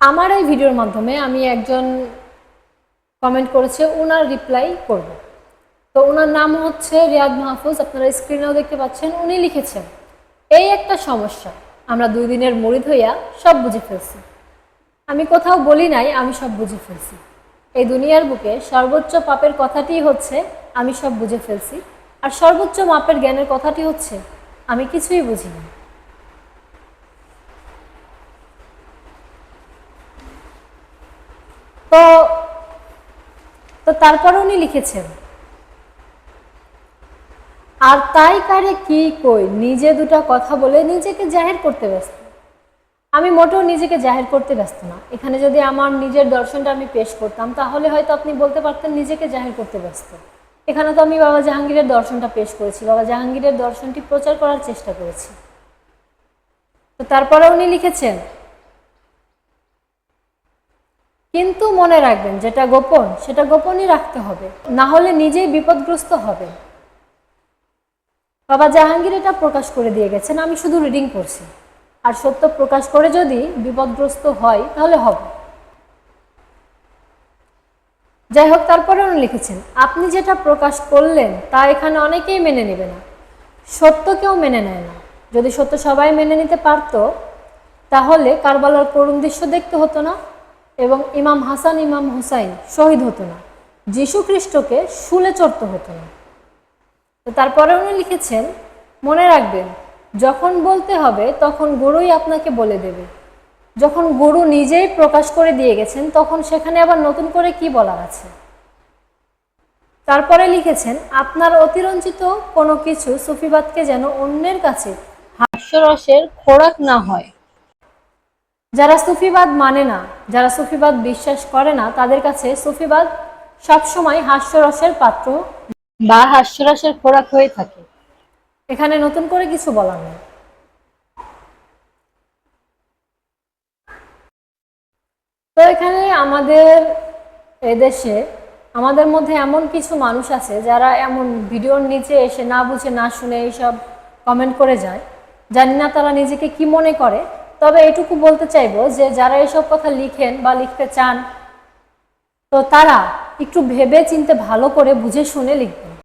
আমার এই ভিডিওর মাধ্যমে আমি একজন কমেন্ট করেছে ওনার রিপ্লাই করব। তো ওনার নাম হচ্ছে রিয়াদ মাহফুজ, আপনারা স্ক্রিনেও দেখতে পাচ্ছেন, উনি লিখেছেন, এই একটা সমস্যা, আমরা দুই দিনের মরিদ হইয়া সব বুঝে ফেলছি। আমি কোথাও বলি নাই, আমি সব বুঝে ফেলছি। এই দুনিয়ার বুকে সর্বোচ্চ পাপের কথাটি হচ্ছে, আমি সব বুঝে ফেলছি। আর সর্বোচ্চ মাপের জ্ঞানের কথাটি হচ্ছে, আমি কিছুই বুঝি না তো তো তারপরে উনি লিখেছেন, আর তাই কারে কি কই, নিজে দুটা কথা বলে নিজেকে জাহির করতে ব্যস্ত। আমি মোটেও নিজেকে জাহির করতে ব্যস্ত না। এখানে যদি আমার নিজের দর্শনটা আমি পেশ করতাম, তাহলে হয়তো আপনি বলতে পারতেন নিজেকে জাহির করতে ব্যস্ত। এখানে তো আমি বাবা জাহাঙ্গীরের দর্শনটা পেশ করেছি। বাবা জাহাঙ্গীরের দর্শনটি প্রচার করার চেষ্টা করেছি। তো তারপরে উনি লিখেছেন কিন্তু মনে রাখবেন, যেটা গোপন, সেটা গোপনই রাখতে হবে। না হলে নিজেই বিপদগ্রস্ত হবে বাবা জাহাঙ্গীর এটা প্রকাশ করে দিয়ে গেছেন, আমি শুধু রিডিং করছি আর সত্য প্রকাশ করে যদি বিপদগ্রস্ত হয়, তাহলে হবে। যাই হোক, তারপরে উনি লিখেছেন, আপনি যেটা প্রকাশ করলেন, তা এখানে অনেকেই মেনে নেবে না। সত্য কেউ মেনে নেয় না। যদি সত্য সবাই মেনে নিতে পারতো, তাহলে কারবালার করুণ দৃশ্য দেখতে হতো না। এবং ইমাম হাসান, ইমাম হুসাইন শহীদ হতো না। যীশু খ্রিস্টকে শুলে চড়তে হতো না। তো তারপরে উনি লিখেছেন, মনে রাখবেন, যখন বলতে হবে, তখন গরুই আপনাকে বলে দেবে। যখন গরু নিজেই প্রকাশ করে দিয়ে গেছেন, তখন সেখানে আবার নতুন করে কি বলার আছে? তারপরে লিখেছেন, আপনার অতিরঞ্জিত কোনো কিছু সুফিবাদকে যেন অন্যের কাছে হাস্যরসের খোরাক না হয়। যারা সুফিবাদ মানে না, যারা সুফিবাদ বিশ্বাস করে না, তাদের কাছে সুফিবাদ সবসময় হাস্যরসের পাত্র বা হাস্যরসের খোরাক হয়ে থাকে। এখানে নতুন করে কিছু বলার নেই। তো এখানে আমাদের এদেশে, আমাদের মধ্যে এমন কিছু মানুষ আছে যারা এমন ভিডিওর নিচে এসে না বুঝে, না শুনে এইসব কমেন্ট করে যায়। জানি না তারা নিজেকে কি মনে করে তবে এটুকু বলতে চাইব যে যারা এসব কথা লিখেন বা লিখতে চান, তো তারা একটু ভেবে চিনতে ভালো করে বুঝে শুনে লিখবেন।